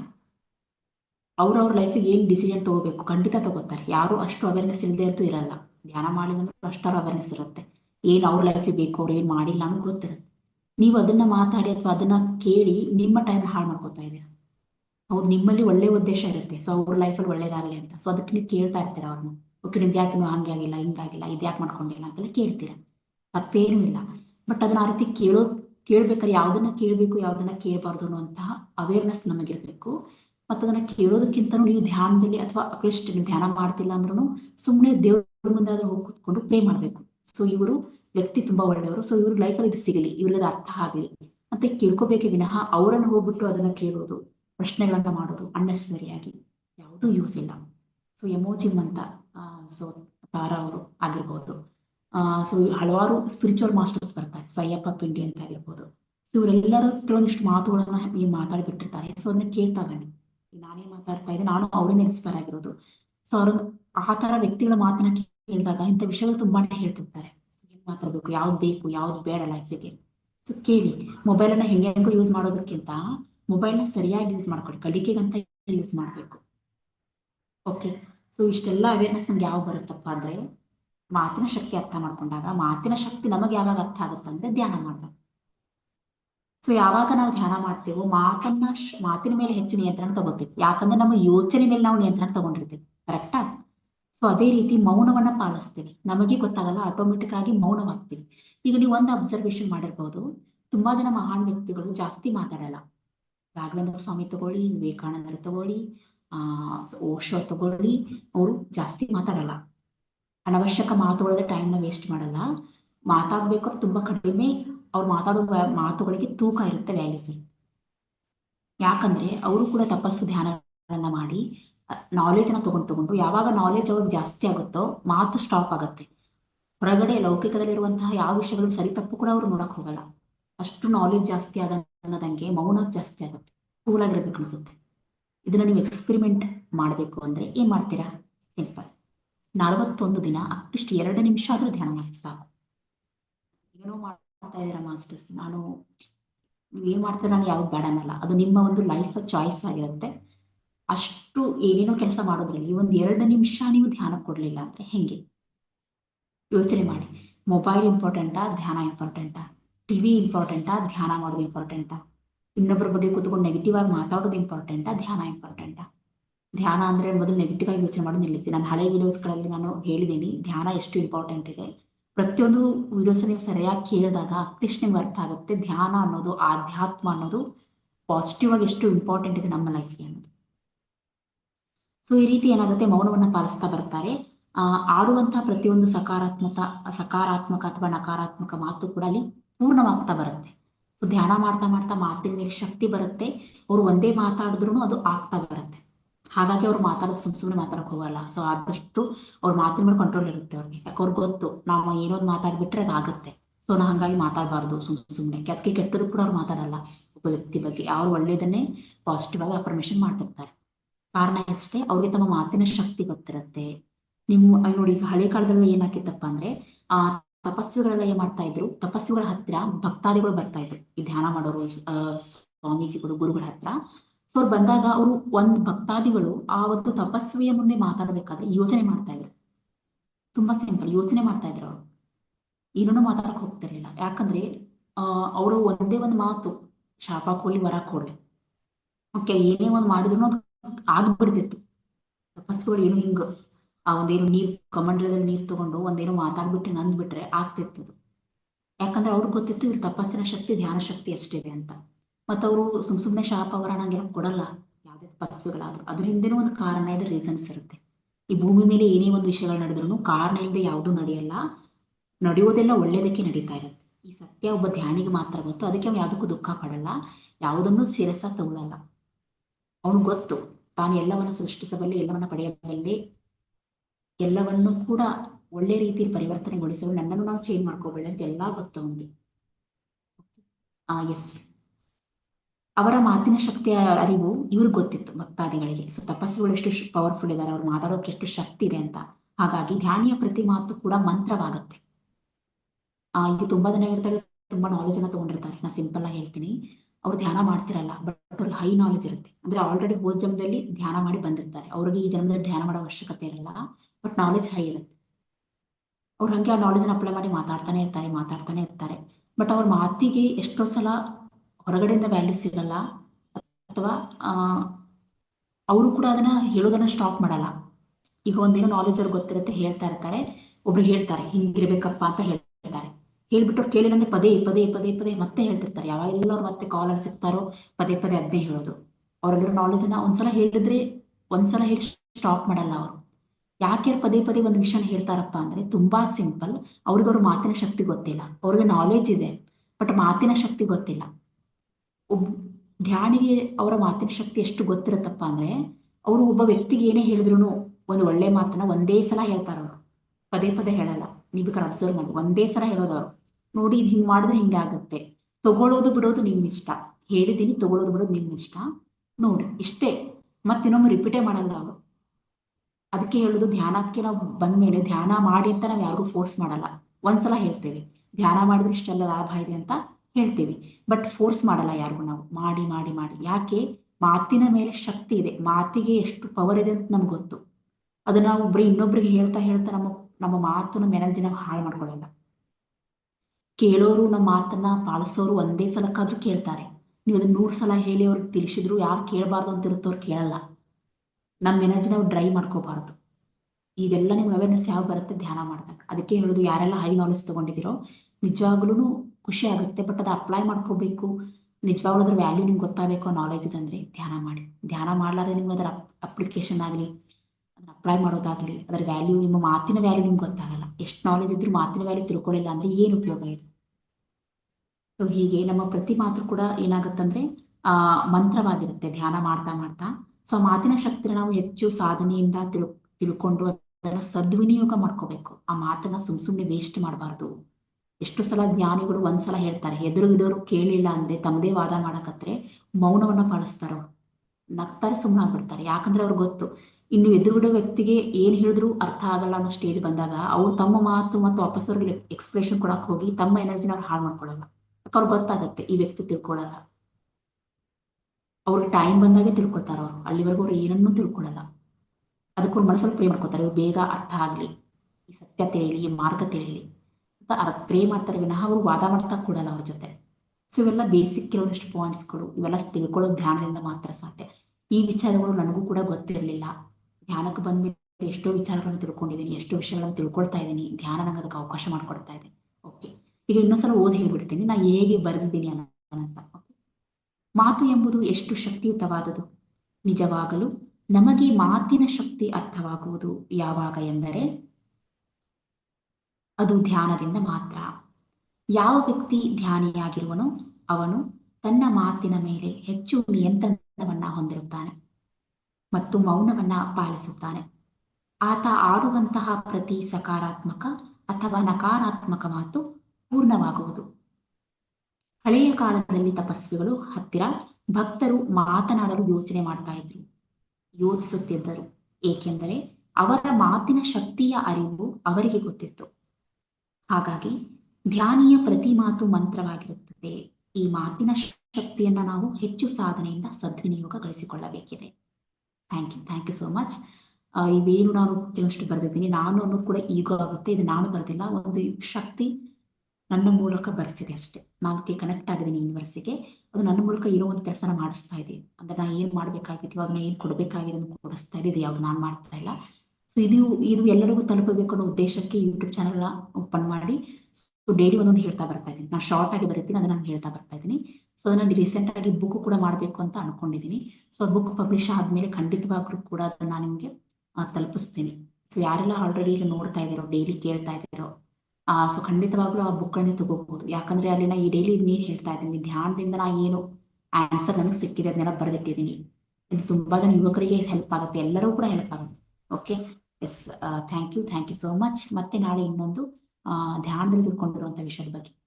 ಅವ್ರವ್ರ ಲೈಫಿಗೆ ಏನ್ ಡಿಸಿಷನ್ ತಗೋಬೇಕು? ಖಂಡಿತ ತಗೋತಾರೆ. ಯಾರು ಅಷ್ಟು ಅವೇರ್ನೆಸ್ ಇಲ್ಲದೆ ಅಂತೂ ಇರಲ್ಲ. ಧ್ಯಾನ ಮಾಡಿಲ್ಲ ಅಂದ್ರೆ ಅಷ್ಟಾರು ಅವೇರ್ನೆಸ್ ಇರುತ್ತೆ. ಏನ್ ಅವ್ರ ಲೈಫಿಗೆ ಬೇಕು ಅವ್ರು ಏನ್ ಮಾಡಿಲ್ಲ ಅಂತ ಗೊತ್ತಿರುತ್ತೆ. ನೀವು ಅದನ್ನ ಮಾತಾಡಿ ಅಥವಾ ಅದನ್ನ ಕೇಳಿ ನಿಮ್ಮ ಟೈಮ್ ಹಾಳು ಮಾಡ್ಕೋತಾ ಇದೀರ. ಹೌದು, ನಿಮ್ಮಲ್ಲಿ ಒಳ್ಳೆ ಉದ್ದೇಶ ಇರುತ್ತೆ. ಸೊ ಅವ್ರ ಲೈಫಲ್ಲಿ ಒಳ್ಳೇದಾಗಲಿ ಅಂತ. ಸೊ ಅದಕ್ಕೆ ನೀವು ಕೇಳ್ತಾ ಇರ್ತೀರ ಅವ್ರನ್ನ. ಓಕೆ, ನಿಮ್ಗೆ ಯಾಕೆ ನೀವು ಹಂಗೆ ಆಗಿಲ್ಲ ಹಿಂಗಾಗಿಲ್ಲ ಇದ್ಯಾಕೆ ಮಾಡ್ಕೊಂಡಿಲ್ಲ ಅಂತೆಲ್ಲ ಕೇಳ್ತೀರ. ತಪ್ಪೇನೂ ಇಲ್ಲ. ಬಟ್ ಅದನ್ನ ಆ ರೀತಿ ಕೇಳೋ, ಕೇಳ್ಬೇಕಾದ್ರೆ ಯಾವ್ದನ್ನ ಕೇಳಬೇಕು, ಯಾವ್ದನ್ನ ಕೇಳಬಾರ್ದು ಅನ್ನುವಂತಹ ಅವೇರ್ನೆಸ್ ನಮಗಿರ್ಬೇಕು. ಮತ್ತು ಅದನ್ನ ಕೇಳೋದಕ್ಕಿಂತನೂ ನೀವು ಧ್ಯಾನದಲ್ಲಿ ಅಥವಾ ನೀವು ಧ್ಯಾನ ಮಾಡ್ತಿಲ್ಲ ಅಂದ್ರೂ ಸುಮ್ಮನೆ ದೇವ್ರ ಮುಂದೆ ಆದ್ರೂ ಹೋಗಿ ಕೂತ್ಕೊಂಡು ಪ್ರೇ ಮಾಡ್ಬೇಕು. ಸೊ ಇವರು ವ್ಯಕ್ತಿ ತುಂಬಾ ಒಳ್ಳೆಯವರು. ಸೊ ಇವ್ರ ಅಲ್ಲಿ ಇದು ಸಿಗಲಿ. ಇವ್ರಿಗೆ ಅರ್ಥ ಆಗ್ಲಿ ಮತ್ತೆ ಕೇಳ್ಕೋಬೇಕೆ ವಿನಃ ಅವರನ್ನು ಹೋಗ್ಬಿಟ್ಟು ಅದನ್ನ ಕೇಳೋದು, ಪ್ರಶ್ನೆಗಳನ್ನ ಮಾಡೋದು ಅನ್ನೆಸರಿಯಾಗಿ ಯಾವುದೂ ಯೂಸ್ ಇಲ್ಲ. ಸೊ ಎಮೋಜಿಮ್ ಅಂತ ಸೊ ತಾರಾ ಅವರು ಆಗಿರ್ಬೋದು. ಸೊ ಹಲವಾರು ಸ್ಪಿರಿಚುವಲ್ ಮಾಸ್ಟರ್ಸ್ ಬರ್ತಾರೆ. ಸೊ ಅಯ್ಯಪ್ಪ, ಪಿಂಡಿ ಅಂತ ಆಗಿರ್ಬೋದು. ಸೊ ಇವರೆಲ್ಲರೂ ಕೆಲವೊಂದಿಷ್ಟು ಮಾತುಗಳನ್ನ ಮಾತಾಡಿ ಮಾತಾಡ್ಬಿಟ್ಟಿರ್ತಾರೆ ಸೊ ಅದನ್ನ ಕೇಳ್ತಾ ನಾನೇ ಮಾತಾಡ್ತಾ ಇದ್ದೆ? ನಾನು ಅವ್ರನ್ನ ಇನ್ಸ್ಪೈರ್ ಆಗಿರೋದು. ಸೊ ಅವ್ರ ಆ ತರ ವ್ಯಕ್ತಿಗಳ ಮಾತನ್ನ ಕೇಳಿದಾಗ ಇಂಥ ವಿಷಯಗಳು ತುಂಬಾನೇ ಹೇಳ್ತಿರ್ತಾರೆ. ಏನ್ ಮಾತಾಡ್ಬೇಕು? ಯಾವ್ದು ಬೇಕು? ಯಾವ್ದು ಬೇಡ ಲೈಫಿಗೆ ಸೊ ಕೇಳಿ. ಮೊಬೈಲ್ ಅನ್ನ ಹೆಂಗೋ ಯೂಸ್ ಮಾಡೋದಕ್ಕಿಂತ ಮೊಬೈಲ್ನ ಸರಿಯಾಗಿ ಯೂಸ್ ಮಾಡ್ಕೊಳ್ಳಿ. ಕಲಿಕೆಗಂತ ಯೂಸ್ ಮಾಡ್ಬೇಕು. ಓಕೆ ಸೊ ಇಷ್ಟೆಲ್ಲ ಅವೇರ್ನೆಸ್ ನಮ್ಗೆ ಯಾವ ಬರುತ್ತಪ್ಪ ಅಂದ್ರೆ ಮಾತಿನ ಶಕ್ತಿ ಅರ್ಥ ಮಾಡ್ಕೊಂಡಾಗ, ಮಾತಿನ ಶಕ್ತಿ ನಮಗೆ ಯಾವಾಗ ಅರ್ಥ ಆಗುತ್ತಂದ್ರೆ ಧ್ಯಾನ ಮಾಡ್ದಾಗ ಸೊ ಯಾವಾಗ ನಾವು ಧ್ಯಾನ ಮಾಡ್ತೇವೋ, ಮಾತನ್ನ ಮಾತಿನ ಮೇಲೆ ಹೆಚ್ಚು ನಿಯಂತ್ರಣ ತಗೋತೀವಿ ಯಾಕಂದ್ರೆ ನಮ್ಮ ಯೋಚನೆ ಮೇಲೆ ನಾವು ನಿಯಂತ್ರಣ ತಗೊಂಡಿರ್ತೀವಿ. ಕರೆಕ್ಟಾ ಸೊ ಅದೇ ರೀತಿ ಮೌನವನ್ನ ಪಾಲಿಸ್ತೀವಿ ನಮಗೆ ಗೊತ್ತಾಗಲ್ಲ ಆಟೋಮೆಟಿಕ್ ಆಗಿ ಮೌನವಾಗ್ತೀವಿ ಈಗ ನೀವು ಒಂದು ಅಬ್ಸರ್ವೇಷನ್ ಮಾಡಿರ್ಬೋದು. ತುಂಬಾ ಜನ ಮಹಾನ್ ವ್ಯಕ್ತಿಗಳು ಜಾಸ್ತಿ ಮಾತಾಡಲ್ಲ. ರಾಘವೇಂದ್ರ ಸ್ವಾಮಿ ತಗೊಳ್ಳಿ, ವಿವೇಕಾನಂದರು ತಗೊಳ್ಳಿ, ಆ ಓಶೋ ತಗೊಳ್ಳಿ, ಅವರು ಜಾಸ್ತಿ ಮಾತಾಡಲ್ಲ. ಅನವಶ್ಯಕ ಮಾತುಗಳಲ್ಲಿ ಟೈಮ್ನ ವೇಸ್ಟ್ ಮಾಡಲ್ಲ. ಮಾತಾಡ್ಬೇಕಾದ್ರೆ ತುಂಬಾ ಕಡಿಮೆ ಅವ್ರು ಮಾತಾಡೋ ಮಾತುಗಳಿಗೆ ತೂಕ ಇರುತ್ತೆ ವ್ಯಾಲ್ಯೂಸ್ ಯಾಕಂದ್ರೆ ಅವರು ಕೂಡ ತಪಸ್ಸು ಧ್ಯಾನಗಳನ್ನ ಮಾಡಿ ನಾಲೆಜ್ನ ತಗೊಂಡು ತಗೊಂಡು ಯಾವಾಗ ನಾಲೆಜ್ ಅವ್ರಿಗೆ ಜಾಸ್ತಿ ಆಗುತ್ತೋ ಮಾತು ಸ್ಟಾಪ್ ಆಗುತ್ತೆ. ಹೊರಗಡೆ ಲೌಕಿಕದಲ್ಲಿರುವಂತಹ ಯಾವ ವಿಷಯಗಳು ಸರಿ ತಪ್ಪು ಕೂಡ ಅವ್ರು ನೋಡಕ್ ಹೋಗಲ್ಲ. ಅಷ್ಟು ನಾಲೆಜ್ ಜಾಸ್ತಿ ಆದಂಗೆ ಮೌನ ಜಾಸ್ತಿ ಆಗುತ್ತೆ. ಕೂಲ್ ಆಗಿರ್ಬೇಕು ಅನ್ಸುತ್ತೆ. ಇದನ್ನ ನೀವು ಎಕ್ಸ್ಪೆರಿಮೆಂಟ್ ಮಾಡಬೇಕು ಅಂದ್ರೆ ಏನ್ ಮಾಡ್ತೀರಾ? ಸಿಂಪಲ್ ನಲವತ್ತೊಂದು ದಿನ, ಅಟ್ಲೀಸ್ಟ್ ಎರಡು ನಿಮಿಷ ಆದ್ರೂ ಧ್ಯಾನ ಮಾಡಿ ಸಾಕು. ಏನೋ ಮಾಡ್ತಾ ಇದ್ದೀರಾ ಮಾಸ್ಟರ್ಸ್? ನಾನು, ನೀವ್ ಏನ್ ಮಾಡ್ತೀರಾ ನಾನು ಯಾವ್ದು ಬೇಡ ಅನ್ನಲ್ಲ ಅದು ನಿಮ್ಮ ಒಂದು ಲೈಫ್ ಚಾಯ್ಸ್ ಆಗಿರುತ್ತೆ. ಅಷ್ಟು ಏನೇನೋ ಕೆಲಸ ಮಾಡೋದ್ರಲ್ಲಿ ಒಂದ್ ಎರಡು ನಿಮಿಷ ನೀವು ಧ್ಯಾನ ಕೊಡ್ಲಿಲ್ಲ ಅಂದ್ರೆ ಹೆಂಗೆ? ಯೋಚನೆ ಮಾಡಿ. ಮೊಬೈಲ್ ಇಂಪಾರ್ಟೆಂಟಾ ಧ್ಯಾನ ಇಂಪಾರ್ಟೆಂಟಾ ಟಿವಿ ಇಂಪಾರ್ಟೆಂಟಾ ಧ್ಯಾನ ಮಾಡೋದು ಇಂಪಾರ್ಟೆಂಟಾ ಇನ್ನೊಬ್ಬರ ಬಗ್ಗೆ ಕೂತ್ಕೊಂಡು ನೆಗೆಟಿವ್ ಆಗಿ ಮಾತಾಡೋದು ಇಂಪಾರ್ಟೆಂಟಾ ಧ್ಯಾನ ಇಂಪಾರ್ಟೆಂಟಾ ಧ್ಯಾನ ಅಂದ್ರೆ ಮೊದಲು ನೆಗೆಟಿವ್ ಆಗಿ ಯೋಚನೆ ಮಾಡೋದು ನಿಲ್ಲಿಸಿ. ನಾನು ಹಳೆ ವಿಡಿಯೋಸ್ಗಳಲ್ಲಿ ನಾನು ಹೇಳಿದ್ದೀನಿ, ಧ್ಯಾನ ಎಷ್ಟು ಇಂಪಾರ್ಟೆಂಟ್ ಇದೆ? ಪ್ರತಿಯೊಂದು ವಿಡಿಯೋಸ್ ನೀವು ಸರಿಯಾಗಿ ಕೇಳಿದಾಗ ಅಟ್ಲೀಸ್ಟ್ ನಿಮ್ಗೆ ಅರ್ಥ ಆಗುತ್ತೆ. ಧ್ಯಾನ ಅನ್ನೋದು, ಆಧ್ಯಾತ್ಮ ಅನ್ನೋದು ಪಾಸಿಟಿವ್ ಆಗಿ ಎಷ್ಟು ಇಂಪಾರ್ಟೆಂಟ್ ಇದೆ ನಮ್ಮ ಲೈಫ್ಗೆ ಅನ್ನೋದು. ಸೊ ಈ ರೀತಿ ಏನಾಗುತ್ತೆ, ಮೌನವನ್ನ ಪಾಲಿಸ್ತಾ ಬರ್ತಾರೆ. ಆ ಆಡುವಂತಹ ಪ್ರತಿಯೊಂದು ಸಕಾರಾತ್ಮಕ ಸಕಾರಾತ್ಮಕ ಅಥವಾ ನಕಾರಾತ್ಮಕ ಮಾತು ಕೂಡ ಅಲ್ಲಿ ಪೂರ್ಣವಾಗ್ತಾ ಬರುತ್ತೆ. ಸೊ ಧ್ಯಾನ ಮಾಡ್ತಾ ಮಾಡ್ತಾ ಮಾತಿನ ಮೇಲೆ ಶಕ್ತಿ ಬರುತ್ತೆ. ಅವ್ರು ಒಂದೇ ಮಾತಾಡಿದ್ರು ಅದು ಆಗ್ತಾ ಬರುತ್ತೆ. ಹಾಗಾಗಿ ಅವ್ರು ಮಾತಾಡೋದು ಸುಮ್ ಸುಮ್ಮನೆ ಮಾತಾಡಕ್ ಹೋಗಲ್ಲ. ಸೊ ಆದಷ್ಟು ಅವ್ರ ಮಾತಿನ ಮೇಲೆ ಕಂಟ್ರೋಲ್ ಇರುತ್ತೆ ಅವ್ರಿಗೆ. ಯಾಕೆ ಅವ್ರಿಗೆ ಗೊತ್ತು, ನಾವು ಏನೋ ಮಾತಾಡ್ಬಿಟ್ರೆ ಮಾತಾಡ್ಬಿಟ್ರೆ ಅದಾಗುತ್ತೆ ಸೊ ನಾ ಹಂಗಾಗಿ ಮಾತಾಡಬಾರ್ದು ಸುಮ್ ಸುಮ್ಮನೆ ಅದಕ್ಕೆ ಕೆಟ್ಟದ್ದು ಕೂಡ ಅವ್ರು ಮಾತಾಡಲ್ಲ. ಒಬ್ಬ ವ್ಯಕ್ತಿ ಬಗ್ಗೆ. ಅವ್ರು ಒಳ್ಳೇದನ್ನೇ ಪಾಸಿಟಿವ್ ಆಗಿ ಅಫರ್ಮೇಶನ್ ಮಾಡ್ತಿರ್ತಾರೆ. ಕಾರಣ ಅಷ್ಟೇ ಅವ್ರಿಗೆ ತಮ್ಮ ಮಾತಿನ ಶಕ್ತಿ ಗೊತ್ತಿರುತ್ತೆ. ನಿಮ್, ನೋಡಿ ಈಗ ಹಳೆ ಕಾಲದಲ್ಲಿ ಏನಾಕಿತ್ತಪ್ಪ ಅಂದ್ರೆ, ಆ ತಪಸ್ವಿಗಳೆಲ್ಲ ಏನ್ ಮಾಡ್ತಾ ಇದ್ರು. ತಪಸ್ವಿಗಳ ಹತ್ರ ಭಕ್ತಾದಿಗಳು ಬರ್ತಾ ಇದ್ರು. ಈ ಧ್ಯಾನ ಮಾಡೋರು ಸ್ವಾಮೀಜಿಗಳು, ಗುರುಗಳ ಹತ್ರ. ಸೊ ಅವ್ರು ಬಂದಾಗ ಅವರು ಒಂದ್ ಭಕ್ತಾದಿಗಳು ಆ ಒಂದು ತಪಸ್ವಿಯ ಮುಂದೆ ಮಾತಾಡ್ಬೇಕಾದ್ರೆ ಯೋಚನೆ ಮಾಡ್ತಾ ಇದ್ರು. ತುಂಬಾ ಸಿಂಪಲ್ ಯೋಚನೆ ಮಾಡ್ತಾ ಇದ್ರು ಅವರು. ಏನನ್ನೂ ಮಾತಾಡಕ್ ಹೋಗ್ತಿರ್ಲಿಲ್ಲ. ಯಾಕಂದ್ರೆ, ಆ, ಅವರು ಒಂದೇ ಒಂದ್ ಮಾತು, ಶಾಪ ಕೊಡ್ಲಿ, ವರ ಕೊಡ್ಲಿ. ಓಕೆ, ಏನೇ ಒಂದ್ ಮಾಡಿದ್ರು ಆಗ್ಬಿಡ್ತಿತ್ತು. ತಪಸ್ಸುಗಳು ಏನು ಹಿಂಗ, ಆ ಒಂದೇನು ನೀರ್, ಕಮಂಡಲದಲ್ಲಿ ನೀರ್ ತಗೊಂಡು ಒಂದೇನು ಮಾತಾಡ್ಬಿಟ್ಟು ಹಿಂಗ್ ಅಂದ್ಬಿಟ್ರೆ ಆಗ್ತಿತ್ತು ಯಾಕಂದ್ರೆ ಅವ್ರಿಗೆ ಗೊತ್ತಿತ್ತು ಇವ್ರ ತಪಸ್ಸಿನ ಶಕ್ತಿ, ಧ್ಯಾನ ಶಕ್ತಿ ಎಷ್ಟಿದೆ ಅಂತ. ಮತ್ತ ಅವರು ಸುಮ್ ಸುಮ್ನೆ ಶಾಪ ವರ ನಂಗೆಲ್ಲ ಕೊಡಲ್ಲ, ಯಾವ್ದೇ ತಪಸ್ವಿಗಳಾದ್ರು ಅದ್ರ ಹಿಂದೆನೂ ಒಂದು ಕಾರಣ ಇದೆ ರೀಸನ್ಸ್ ಇರುತ್ತೆ. ಈ ಭೂಮಿ ಮೇಲೆ ಏನೇ ಒಂದು ವಿಷಯಗಳು ನಡೆದ್ರು ಕಾರಣ ಇಲ್ಲದೆ ಯಾವ್ದು ನಡೆಯಲ್ಲ. ನಡೆಯೋದೆಲ್ಲ ಒಳ್ಳೇದಕ್ಕೆ ನಡೀತಾ ಇರುತ್ತೆ. ಈ ಸತ್ಯ ಒಬ್ಬ ಧ್ಯಾನಿಗೆ ಮಾತ್ರ ಗೊತ್ತು, ಅದಕ್ಕೆ ಅವ್ನು ಯಾವುದಕ್ಕೂ ದುಃಖ ಪಡಲ್ಲ. ಯಾವುದನ್ನು ಶಿರಸ ತಗೊಳ್ಳಲ್ಲ ಅವನು ಗೊತ್ತು, ತಾನು ಎಲ್ಲವನ್ನ ಸೃಷ್ಟಿಸಬಲ್ಲೆ, ಎಲ್ಲವನ್ನ ಪಡೆಯಬಲ್ಲೆ, ಎಲ್ಲವನ್ನು ಕೂಡ ಒಳ್ಳೆ ರೀತಿಯಲ್ಲಿ ಪರಿವರ್ತನೆಗೊಳಿಸಲು ನನ್ನನ್ನು ನಾವು ಚೇಂಜ್ ಮಾಡ್ಕೋಬೇಡ ಅಂತ ಎಲ್ಲಾ ಗೊತ್ತು ಅವನಿಗೆ. ಆ ಎಸ್ ಅವರ ಮಾತಿನ ಶಕ್ತಿಯ ಅರಿವು ಇವ್ರಿಗೆ ಗೊತ್ತಿತ್ತು ಭಕ್ತಾದಿಗಳಿಗೆ. ಸೊ ತಪಸ್ಸುಗಳು ಎಷ್ಟು ಪವರ್ಫುಲ್ ಇದ್ದಾರೆ ಅವ್ರು ಮಾತಾಡೋಕೆ ಎಷ್ಟು ಶಕ್ತಿ ಇದೆ ಅಂತ. ಹಾಗಾಗಿ ಧ್ಯಾನಿಯ ಪ್ರತಿ ಮಾತು ಕೂಡ ಮಂತ್ರವಾಗುತ್ತೆ. ಆ, ಇದು ತುಂಬಾ ದಿನ ಇರ್ತಾರೆ ತುಂಬಾ ನಾಲೆಜ್ ಅನ್ನ ತಗೊಂಡಿರ್ತಾರೆ. ನಾ ಸಿಂಪಲ್ ಆಗಿ ಹೇಳ್ತೀನಿ. ಅವ್ರು ಧ್ಯಾನ ಮಾಡ್ತಿರಲ್ಲ ಬಟ್ ಅವ್ರಿಗೆ ಹೈ ನಾಲೆಜ್ ಇರುತ್ತೆ. ಅಂದ್ರೆ ಆಲ್ರೆಡಿ ಹೋದ ಜನ್ಮದಲ್ಲಿ ಧ್ಯಾನ ಮಾಡಿ ಬಂದಿರ್ತಾರೆ. ಅವ್ರಿಗೆ ಈ ಜನ್ಮದಲ್ಲಿ ಧ್ಯಾನ ಮಾಡೋ ಅವಶ್ಯಕತೆ ಇರಲ್ಲ ಬಟ್ ನಾಲೆಜ್ ಹೈ ಇರುತ್ತೆ. ಅವ್ರು ಹಂಗೆ ಆ ನಾಲೆಜ್ ಅಪ್ಲೈ ಮಾಡಿ ಮಾತಾಡ್ತಾನೆ ಇರ್ತಾರೆ ಮಾತಾಡ್ತಾನೆ ಇರ್ತಾರೆ. ಬಟ್ ಅವ್ರ ಮಾತಿಗೆ ಎಷ್ಟೋ ಸಲ ಹೊರಗಡೆಯಿಂದ ವ್ಯಾಲ್ಯೂ ಸಿಗಲ್ಲ, ಅಥವಾ ಅವರು ಕೂಡ ಅದನ್ನ ಹೇಳೋದನ್ನ ಸ್ಟಾಪ್ ಮಾಡಲ್ಲ. ಈಗ ಒಂದೇನೋ ನಾಲೆಜ್ ಅವ್ರಿಗೆ ಗೊತ್ತಿರುತ್ತೆ, ಹೇಳ್ತಾ ಇರ್ತಾರೆ. ಒಬ್ರು ಹೇಳ್ತಾರೆ, ಹಿಂಗಿರ್ಬೇಕಪ್ಪ ಅಂತ ಹೇಳ್ತಾರೆ. ಹೇಳ್ಬಿಟ್ಟು ಅಂದ್ರೆ ಪದೇ ಪದೇ ಪದೇ ಪದೇ ಮತ್ತೆ ಹೇಳ್ತಿರ್ತಾರೆ. ಯಾವಾಗೆಲ್ಲ ಅವ್ರು ಮತ್ತೆ ಕಾಲ್ ಅಲ್ಲಿ ಸಿಗ್ತಾರೋ ಪದೇ ಪದೇ ಅದನ್ನೇ ಹೇಳೋದು. ಅವ್ರಲ್ಲಿರೋ ನಾಲೆಜ್ ಅನ್ನ ಒಂದ್ಸಲ ಹೇಳಿದ್ರೆ ಒಂದ್ಸಲ ಹೇಳಿ ಸ್ಟಾಪ್ ಮಾಡಲ್ಲ ಅವರು. ಯಾಕೆ ಪದೇ ಪದೇ ಒಂದು ವಿಷಯನ ಹೇಳ್ತಾರಪ್ಪ ಅಂದ್ರೆ ತುಂಬಾ ಸಿಂಪಲ್ ಅವ್ರಿಗೆ ಅವ್ರ ಮಾತಿನ ಶಕ್ತಿ ಗೊತ್ತಿಲ್ಲ. ಅವ್ರಿಗೆ ನಾಲೆಜ್ ಇದೆ ಬಟ್ ಮಾತಿನ ಶಕ್ತಿ ಗೊತ್ತಿಲ್ಲ. ಒಬ್, ಧ್ಯಾನಿಗೆ ಅವರ ಮಾತಿನ ಶಕ್ತಿ ಎಷ್ಟು ಗೊತ್ತಿರುತ್ತಪ್ಪ ಅಂದ್ರೆ ಅವರು ಒಬ್ಬ ವ್ಯಕ್ತಿಗೆ ಏನೇ ಹೇಳಿದ್ರು ಒಂದು ಒಳ್ಳೆ ಮಾತನ್ನ ಒಂದೇ ಸಲ ಹೇಳ್ತಾರ ಅವರು ಪದೇ ಪದೇ ಹೇಳಲ್ಲ. ನೀವು ಅಬ್ಸರ್ವ್ ಮಾಡಿ. ಒಂದೇ ಸಲ ಹೇಳೋದು ಅವ್ರು ನೋಡಿ ಇದು ಹಿಂಗ್ ಮಾಡಿದ್ರೆ ಹಿಂಗೆ ಆಗುತ್ತೆ. ತಗೊಳ್ಳೋದು ಬಿಡೋದು ನಿಮ್ ಇಷ್ಟ. ಹೇಳಿದೀನಿ ತಗೊಳ್ಳೋದು ಬಿಡೋದು ನಿಮ್ ಇಷ್ಟ. ನೋಡಿ, ಇಷ್ಟೇ. ಮತ್ತಿನ್ನೊಮ್ಮೆ ರಿಪೀಟೇ ಮಾಡಲ್ಲ ಅವರು. ಅದಕ್ಕೆ ಹೇಳುದು ಧ್ಯಾನಕ್ಕೆ ನಾವು ಬಂದ್ಮೇಲೆ ಧ್ಯಾನ ಮಾಡಿ ಅಂತ ನಾವು ಯಾರಿಗೂ ಫೋರ್ಸ್ ಮಾಡಲ್ಲ. ಒಂದ್ಸಲ ಹೇಳ್ತೇವೆ. ಧ್ಯಾನ ಮಾಡಿದ್ರೆ ಇಷ್ಟೆಲ್ಲ ಲಾಭ ಇದೆ ಅಂತ ಹೇಳ್ತೀವಿ. ಬಟ್ ಫೋರ್ಸ್ ಮಾಡಲ್ಲ ಯಾರಿಗೂ ನಾವು. ಮಾಡಿ ಮಾಡಿ ಮಾಡಿ. ಯಾಕೆ? ಮಾತಿನ ಮೇಲೆ ಶಕ್ತಿ ಇದೆ. ಮಾತಿಗೆ ಎಷ್ಟು ಪವರ್ ಇದೆ ಅಂತ ನಮ್ಗೆ ಗೊತ್ತು. ಅದನ್ನ ನಾವು ಒಬ್ರು ಇನ್ನೊಬ್ರಿಗೆ ಹೇಳ್ತಾ ಹೇಳ್ತಾ ನಮ್ಮ ನಮ್ಮ ಮಾತು ನಮ್ಮ ಎನರ್ಜಿ ನಾವು ಹಾಳು ಮಾಡ್ಕೊಳ್ಳಲ್ಲ ಕೇಳೋರು ನಮ್ಮ ಮಾತನ್ನ ಪಾಲಿಸೋರು ಒಂದೇ ಸಲಕ್ಕಾದ್ರೂ ಕೇಳ್ತಾರೆ. ನೀವು ಅದನ್ನ ನೂರು ಸಲ ಹೇಳಿ ಅವ್ರಿಗೆ ತಿಳಿಸಿದ್ರು, ಯಾರು ಕೇಳಬಾರ್ದು ಅಂತ ಇರುತ್ತೋ ಅವ್ರು ಕೇಳಲ್ಲ. ನಮ್ಮ ಎನರ್ಜಿ ನಾವು ಡ್ರೈ ಮಾಡ್ಕೋಬಾರ್ದು. ಇದೆಲ್ಲ ನಿಮ್ಗೆ ಅವೇರ್ನೆಸ್ ಯಾವ ಬರುತ್ತೆ? ಧ್ಯಾನ ಮಾಡಿದಾಗ. ಅದಕ್ಕೆ ಹೇಳೋದು, ಯಾರೆಲ್ಲ ಹೈ ನಾಲೆಜ್ ತಗೊಂಡಿದ್ದೀರೋ ನಿಜವಾಗ್ಲೂ ಖುಷಿ ಆಗುತ್ತೆ ಬಟ್ ಅದು ಅಪ್ಲೈ ಮಾಡ್ಕೋಬೇಕು. ನಿಜವಾಗ್ಲೂ ಅದ್ರ ವ್ಯಾಲ್ಯೂ ನಿಮ್ಗೆ ಗೊತ್ತಾಗಬೇಕು ನಾಲೆಜ್ ಇದಂದ್ರೆ ಧ್ಯಾನ ಮಾಡಿ. ಧ್ಯಾನ ಮಾಡ್ಲಾದ್ರೆ ನಿಮ್ಗೆ ಅದರ ಅಪ್ಲಿಕೇಶನ್ ಆಗಲಿ ಅದನ್ನ ಅಪ್ಲೈ ಮಾಡೋದಾಗ್ಲಿ, ಅದರ ವ್ಯಾಲ್ಯೂ ನಿಮ್ಮ ಮಾತಿನ ವ್ಯಾಲ್ಯೂ ನಿಮ್ಗೆ ಗೊತ್ತಾಗಲ್ಲ. ಎಷ್ಟು ನಾಲೆಜ್ ಇದ್ರೂ ಮಾತಿನ ವ್ಯಾಲ್ಯೂ ತಿಳ್ಕೊಳ್ಳಿಲ್ಲ ಅಂದ್ರೆ ಏನು ಉಪಯೋಗ ಇದೆ? ಸೊ ಹೀಗೆ ನಮ್ಮ ಪ್ರತಿ ಮಾತು ಕೂಡ ಏನಾಗುತ್ತಂದ್ರೆ, ಆ, ಮಂತ್ರವಾಗಿರುತ್ತೆ, ಧ್ಯಾನ ಮಾಡ್ತಾ ಮಾಡ್ತಾ. ಸೊ ಮಾತಿನ ಶಕ್ತಿನ ನಾವು ಹೆಚ್ಚು ಸಾಧನೆಯಿಂದ ತಿಳ್, ತಿಳ್ಕೊಂಡು ಅದನ್ನ ಸದ್ವಿನಿಯೋಗ ಮಾಡ್ಕೋಬೇಕು. ಆ ಮಾತನ್ನ ಸುಮ್ ಸುಮ್ನೆ ವೇಸ್ಟ್ ಮಾಡಬಾರ್ದು. ಎಷ್ಟು ಸಲ ಜ್ಞಾನಿಗಳು ಒಂದ್ಸಲ ಹೇಳ್ತಾರೆ ಎದುರುಗಿಡೋರು ಕೇಳಿಲ್ಲ ಅಂದ್ರೆ ತಮ್ಮದೇ ವಾದ ಮಾಡಕತ್ರೆ ಮೌನವನ್ನ ಪಾಲಿಸ್ತಾರ? ನಗ್ತಾರೆ ಸುಮ್ಮನೆ ಆಗ್ಬಿಡ್ತಾರೆ. ಯಾಕಂದ್ರೆ ಅವ್ರಿಗೆ ಗೊತ್ತು, ಇನ್ನು ಎದುರುಗಿಡೋ ವ್ಯಕ್ತಿಗೆ ಏನ್ ಹೇಳಿದ್ರು ಅರ್ಥ ಆಗಲ್ಲ ಅನ್ನೋ ಸ್ಟೇಜ್ ಬಂದಾಗ, ಅವ್ರು ತಮ್ಮ ಮಾತು ಮತ್ತು ವಾಪಸ್ ಅವ್ರಿಗೆ ಎಕ್ಸ್ಪ್ರೆಷನ್ ಕೊಡಕ್ ಹೋಗಿ ತಮ್ಮ ಎನರ್ಜಿನ ಅವ್ರು ಹಾಳು ಮಾಡ್ಕೊಳ್ಳಲ್ಲ. ಯಾಕೆ ಅವ್ರಿಗೆ ಗೊತ್ತಾಗತ್ತೆ, ಈ ವ್ಯಕ್ತಿ ತಿಳ್ಕೊಳಲ್ಲ. ಅವ್ರಿಗೆ ಟೈಮ್ ಬಂದಾಗೆ ತಿಳ್ಕೊಳ್ತಾರ ಅವರು. ಅಲ್ಲಿವರೆಗೂ ಅವ್ರು ಏನನ್ನೂ ತಿಳ್ಕೊಳಲ್ಲ. ಅದಕ್ಕೆ ಮನಸ್ಸಲ್ಲಿ ಪ್ರೇ ಮಾಡ್ಕೋತಾರೆ, ಇವ್ರು ಬೇಗ ಅರ್ಥ ಆಗ್ಲಿ. ಈ ಸತ್ಯ ತಿಳಿಯಲಿ ಈ ಮಾರ್ಗ ತಿಳಿಯಲಿ ಅಂತ ಅರ್ ಪ್ರೇ ಮಾಡ್ತಾರೆ. ವಿನಃ ಅವ್ರು ವಾದ ಮಾಡ್ತಾ ಕೊಡಲ್ಲ ಅವ್ರ ಜೊತೆ. ಸೊ ಇವೆಲ್ಲ ಬೇಸಿಕ್ ಕೆಲವೊಂದಿಷ್ಟು ಪಾಯಿಂಟ್ಸ್ಗಳು ಇವೆಲ್ಲ ತಿಳ್ಕೊಳ್ಳೋ ಧ್ಯಾನದಿಂದ ಮಾತ್ರ ಸಾಧ್ಯ. ಈ ವಿಚಾರಗಳು ನನಗೂ ಕೂಡ ಗೊತ್ತಿರಲಿಲ್ಲ. ಧ್ಯಾನಕ್ಕೆ ಬಂದ್ಮೇಲೆ ಎಷ್ಟೋ ವಿಚಾರಗಳನ್ನು ತಿಳ್ಕೊಂಡಿದ್ದೀನಿ ಎಷ್ಟೋ ವಿಷಯಗಳನ್ನು ತಿಳ್ಕೊಳ್ತಾ ಇದ್ದೀನಿ ಧ್ಯಾನ ನನಗೆ ಅದಕ್ಕೆ ಅವಕಾಶ ಮಾಡಿಕೊಡ್ತಾ ಇದೆ. ಓಕೆ ಈಗ ಇನ್ನೊಂದ್ಸಲ ಓದಿ ಹೇಳ್ಬಿಡ್ತೀನಿ. ನಾ ಹೇಗೆ ಬರೆದಿದ್ದೀನಿ ಅನ್ನೋಂತ ಮಾತು ಎಂಬುದು ಎಷ್ಟು ಶಕ್ತಿಯುತವಾದುದು ನಿಜವಾಗಲು ನಮಗೆ ಮಾತಿನ ಶಕ್ತಿ ಅರ್ಥವಾಗುವುದು ಯಾವಾಗ ಎಂದರೆ ಅದು ಧ್ಯಾನದಿಂದ ಮಾತ್ರ. ಯಾವ ವ್ಯಕ್ತಿ ಧ್ಯಾನಿಯಾಗಿರುವನೋ ಅವನು ತನ್ನ ಮಾತಿನ ಮೇಲೆ ಹೆಚ್ಚು ನಿಯಂತ್ರಣವನ್ನ ಹೊಂದಿರುತ್ತಾನೆ ಮತ್ತು ಮೌನವನ್ನ ಪಾಲಿಸುತ್ತಾನೆ. ಆತ ಆಡುವಂತಹ ಪ್ರತಿ ಸಕಾರಾತ್ಮಕ ಅಥವಾ ನಕಾರಾತ್ಮಕ ಮಾತು ಪೂರ್ಣವಾಗುವುದು. ಹಳೆಯ ಕಾಲದಲ್ಲಿ ತಪಸ್ವಿಗಳು ಹತ್ತಿರ ಭಕ್ತರು ಮಾತನಾಡಲು ಯೋಚನೆ ಮಾಡ್ತಾ ಇದ್ರು. ಯೋಚಿಸುತ್ತಿದ್ದರು. ಏಕೆಂದರೆ ಅವರ ಮಾತಿನ ಶಕ್ತಿಯ ಅರಿವು ಅವರಿಗೆ ಗೊತ್ತಿತ್ತು. ಹಾಗಾಗಿ ಧ್ಯಾನಿಯ ಪ್ರತಿ ಮಾತು ಮಂತ್ರವಾಗಿರುತ್ತದೆ. ಈ ಮಾತಿನ ಶಕ್ತಿಯನ್ನ ನಾವು ಹೆಚ್ಚು ಸಾಧನೆಯಿಂದ ಸದ್ವಿನಿಯೋಗಗೊಳಿಸಿಕೊಳ್ಳಬೇಕಿದೆ thank you thank you so much ಇವೇನು ನಾನು ಕೆಲವಷ್ಟು ಬರೆದಿದ್ದೀನಿ. ನಾನು ಅನ್ನೋದು ಕೂಡ ಈಗ ಆಗುತ್ತೆ. ಇದು ನಾನು ಬರೆದಿಲ್ಲ. ಒಂದು ಶಕ್ತಿ ನನ್ನ ಮೂಲಕ ಬರ್ಸಿದೆ ಅಷ್ಟೇ. ನಾನು ಕನೆಕ್ಟ್ ಆಗಿದ್ದೀನಿ ಯೂನಿವರ್ಸಿಗೆ ಅದು ನನ್ನ ಮೂಲಕ ಇರೋ ಒಂದು ಕೆಲಸನ ಮಾಡಿಸ್ತಾ ಇದೆ. ಅಂದ್ರೆ ನಾ ಏನ್ ಮಾಡ್ಬೇಕಾಗಿತ್ತು ಅದನ್ನ ಏನ್ ಕೊಡ್ಬೇಕಾಗಿದೆ ಕೊಡಿಸ್ತಾ ಇದೆ ಯಾವ್ದು ನಾನು ಮಾಡ್ತಾ ಇಲ್ಲ. ಸೊ ಇದು ಇದು ಎಲ್ಲರಿಗೂ ತಲುಪಬೇಕು ಅನ್ನೋ ಉದ್ದೇಶಕ್ಕೆ ಯೂಟ್ಯೂಬ್ ಚಾನಲ್ ಓಪನ್ ಮಾಡಿ. ಸೊ ಡೈಲಿ ಒಂದೊಂದು ಹೇಳ್ತಾ ಬರ್ತಾ ಇದ್ದೀನಿ. ನಾನು ಶಾರ್ಟ್ ಆಗಿ ಬರೀತೀನಿ, ಅದನ್ನ ನಾನು ಹೇಳ್ತಾ ಬರ್ತಾ ಇದ್ದೀನಿ. ಸೊ ಅದನ್ನ ರೀಸೆಂಟ್ ಆಗಿ ಬುಕ್ ಕೂಡ ಮಾಡಬೇಕು ಅಂತ ಅನ್ಕೊಂಡಿದ್ದೀನಿ ಸೊ ಬುಕ್ ಪಬ್ಲಿಷ್ ಆದ್ಮೇಲೆ ಖಂಡಿತವಾಗ್ಲೂ ಕೂಡ ಅದನ್ನ ನಿಮ್ಗೆ ತಲುಪಿಸ್ತೀನಿ. ಸೊ ಯಾರೆಲ್ಲ ಆಲ್ರೆಡಿ ಈಗ ನೋಡ್ತಾ ಇದ್ದೀರೋ ಡೈಲಿ ಕೇಳ್ತಾ ಇದ್ದೀರೋ ಸೊ ಖಂಡಿತವಾಗ್ಲೂ ಆ ಬುಕ್ ಅನ್ನೇ ತಗೋಬಹುದು. ಯಾಕಂದ್ರೆ ಅಲ್ಲಿ ನಾ ಈ ಡೈಲಿ ನೀನ್ ಹೇಳ್ತಾ ಇದ್ದೀನಿ, ಧ್ಯಾನದಿಂದ ನಾ ಏನು ಆನ್ಸರ್ ನನಗೆ ಸಿಕ್ಕಿದೆ ಅದನ್ನೆಲ್ಲ ಬರೆದಿಟ್ಟಿದ್ದೀನಿ ತುಂಬಾ ಜನ ಯುವಕರಿಗೆ ಹೆಲ್ಪ್ ಆಗುತ್ತೆ, ಎಲ್ಲರೂ ಕೂಡ ಹೆಲ್ಪ್ ಆಗುತ್ತೆ. Okay yes thank you thank you so much ಮತ್ತೆ ನಾಳೆ ಇನ್ನೊಂದು, ಆ, ಧ್ಯಾನದಲ್ಲಿ ತಿಳ್ಕೊಂಡಿರುವಂತ ವಿಷಯದ ಬಗ್ಗೆ.